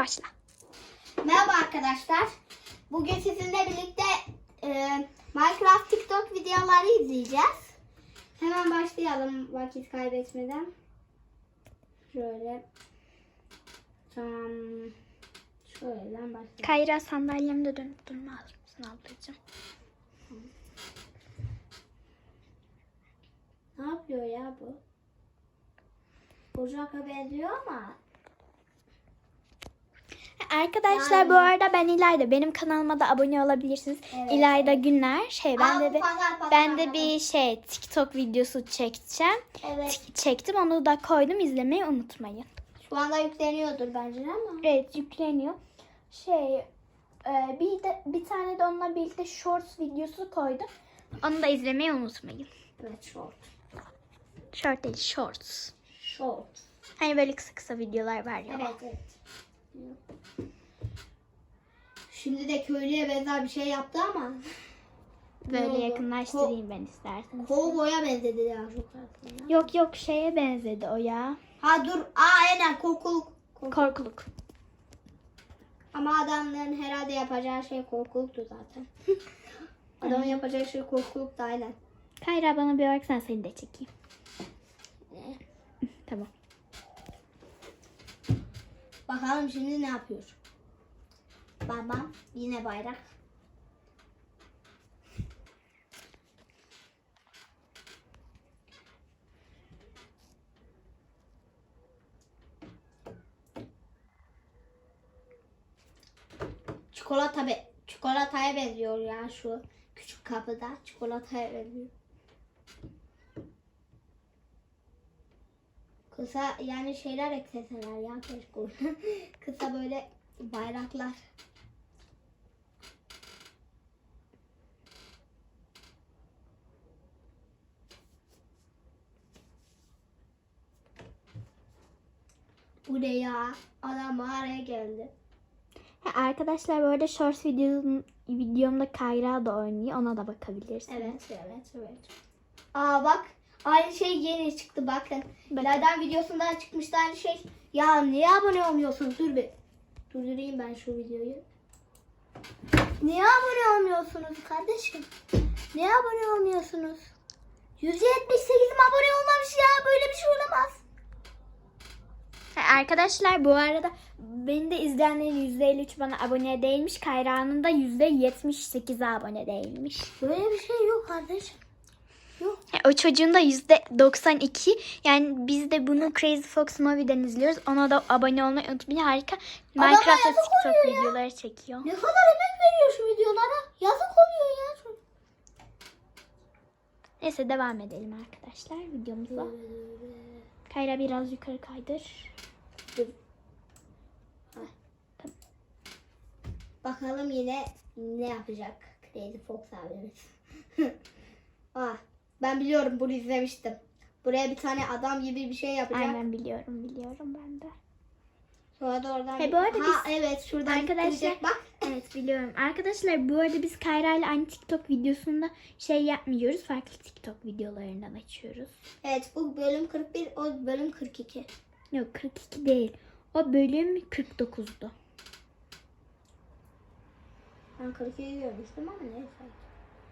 Başla. Merhaba arkadaşlar. Bugün sizinle birlikte e, Minecraft TikTok videoları izleyeceğiz. Hemen başlayalım vakit kaybetmeden. Şöyle. Tamam. Şöyle başlayalım. Kayra sandalyemde dönüp durma alır mısın ablacığım? Ne yapıyor ya bu? Ocak'a benziyor ama Arkadaşlar Yani- bu arada ben İlayda. Benim kanalıma da abone olabilirsiniz. Evet, İlayda Günler. Şey ben Aa, de bir pazar, pazar, ben de bir şey TikTok videosu çekeceğim. evet. Çektim onu da koydum. izlemeyi unutmayın. Şu anda yükleniyordur bence ama. Evet yükleniyor. Şey e, bir de bir tane de onunla birlikte shorts videosu koydum. Onu da izlemeyi unutmayın. Evet short. Short değil shorts. Short. Hani böyle kısa kısa videolar var ya. Evet evet. Şimdi de köylüye benzer bir şey yaptı ama Böyle yakınlaştırayım ben isterseniz. kovboya benzedi ya çok aslında. Yok yok şeye benzedi o ya. Ha dur. Aa aynen korkuluk. Kork- Korkuluk. Ama adamların herhalde yapacağı şey korkuluktu zaten. Adamın yapacağı şey korkuluktu aynen. Kayra bana bir baksana seni de çekeyim. tamam. Bakalım şimdi ne yapıyor. Babam yine bayrak. Çikolata be çikolataya benziyor ya şu küçük kapıda çikolataya benziyor. Kısa yani şeyler ekleseler ya keşke. Kısa böyle bayraklar. Bu ne ya? Adam mağaraya geldi. Ha, arkadaşlar bu arada shorts videom, videomda Kayra da oynuyor. Ona da bakabilirsiniz. Evet, evet, evet. Aa bak, aynı şey yeni çıktı bakın. Nereden videosundan çıkmıştı aynı şey. Ya niye abone olmuyorsunuz? Dur bir. Durdurayım ben şu videoyu. Niye abone olmuyorsunuz kardeşim? Niye abone olmuyorsunuz? 178'im abone olmamış ya. Böyle bir şey olamaz. Arkadaşlar bu arada beni de izleyenlerin %53 bana abone değilmiş. Kayra'nın da %78'e abone değilmiş. Böyle bir şey yok kardeşim. Yok. O çocuğun da %92. Yani biz de bunu Crazy Fox Movie'den izliyoruz. Ona da abone olmayı unutmayın. Harika. Minecraft ve TikTok videoları çekiyor. Ne kadar emek veriyor şu videolara. Yazık oluyor ya. Neyse devam edelim arkadaşlar videomuza. Kayra biraz yukarı kaydır. Bakalım yine ne yapacak Crazy Fox abimiz. ah, ben biliyorum bunu izlemiştim. Buraya bir tane adam gibi bir şey yapacak. Aynen biliyorum biliyorum ben de. Sonra da oradan... He, bu arada ha, biz- evet şuradan Arkadaşlar- bak. Evet biliyorum. Arkadaşlar bu arada biz Kayra ile aynı TikTok videosunda şey yapmıyoruz. Farklı TikTok videolarından açıyoruz. Evet bu bölüm 41 o bölüm 42. Yok 42 değil. O bölüm 49'du. Ben 42 görmüştüm ama neyse.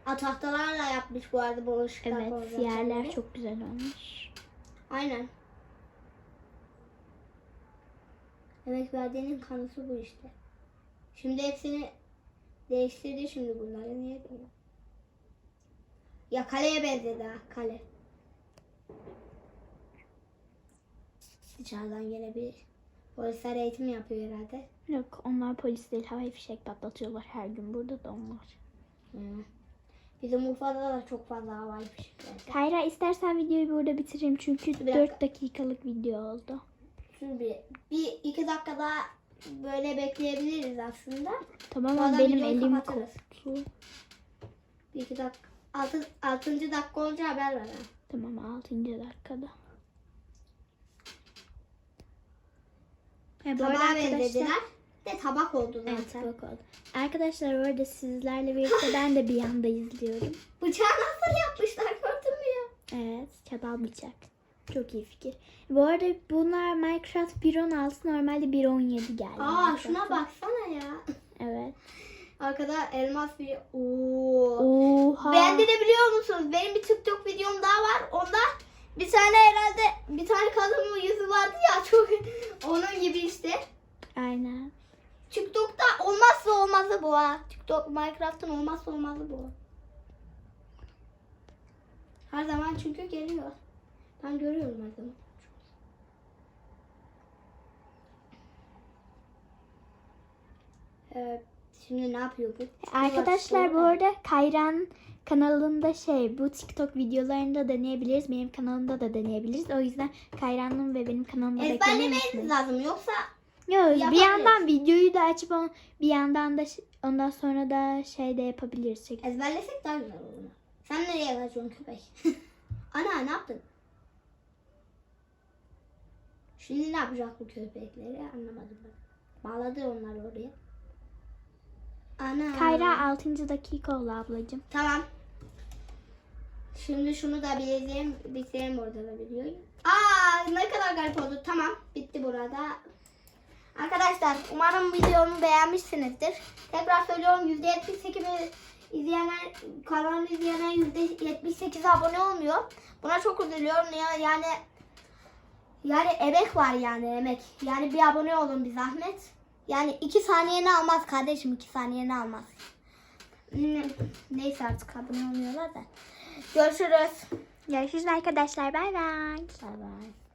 Aa, tahtalarla yapmış bu arada bu ışıklar. Evet koyacak yerler yerleri. çok güzel olmuş. Aynen. Emek verdiğinin kanısı bu işte. Şimdi hepsini değiştirdi şimdi bunları. Niye böyle? Ya kaleye benzedi ha kale. Dışarıdan bir polisler eğitim yapıyor herhalde. Yok onlar polis değil havai fişek patlatıyorlar her gün burada da onlar. Hı. Bizim Urfa'da da çok fazla havai fişek var. Kayra istersen videoyu burada bitireyim çünkü Bir dakika. 4 dakikalık video oldu. Dur bir, bir iki dakika daha böyle bekleyebiliriz aslında. Tamam ama benim elim koptu. Bir iki dakika. Altı, altıncı dakika olunca haber ver. Tamam 6. dakikada. Arada Tabağa arkadaşlar- benzediler. De tabak oldu zaten. Evet tabak oldu. Arkadaşlar bu arada sizlerle birlikte ben de bir yanda izliyorum. Bıçağı nasıl yapmışlar gördün mü ya? Evet çatal bıçak. Çok iyi fikir. Bu arada bunlar Minecraft 1.16 normalde 1.17 geldi. Aa şuna baksana ya. Evet. Arkada elmas bir... Oo. Oha. Bende de biliyor musunuz? Benim bir TikTok videom daha var. Onda bir tane herhalde bir tane kadının yüzü vardı ya çok onun gibi işte. Aynen. Olmazsa olmazı bu ha. TikTok Minecraft'ın olmazsa olmazı bu. Her zaman çünkü geliyor. Ben görüyorum her zaman. Evet. Şimdi ne yapıyor bu? Arkadaşlar bu arada Kayra'nın kanalında şey bu TikTok videolarında deneyebiliriz. Benim kanalımda da deneyebiliriz. O yüzden Kayra'nın ve benim kanalımda beklemeyi Ezberlemeniz lazım yoksa Yok bir yandan videoyu da açıp on- bir yandan da ondan sonra da şey de yapabiliriz. Çek- ezberlesek daha güzel olur. Sen nereye kaçıyorsun köpek? Ana ne yaptın? Şimdi ne yapacak bu köpekleri anlamadım ben. Bağladı onları oraya. Ana. Kayra 6. dakika oldu ablacığım. Tamam. Şimdi şunu da bileceğim, bileceğim orada da biliyorum. Aa ne kadar garip oldu. Tamam bitti burada. Arkadaşlar umarım videomu beğenmişsinizdir. Tekrar söylüyorum %78 izleyenler kanalı izleyenler %78 abone olmuyor. Buna çok üzülüyorum. Ya- Yani yani emek var yani emek. Yani bir abone olun bir zahmet. Yani iki saniyeni almaz kardeşim iki saniyeni almaz. Hmm, Neyse artık abone olmuyorlar da. Görüşürüz. Görüşürüz arkadaşlar. Bay bay. Bay bay.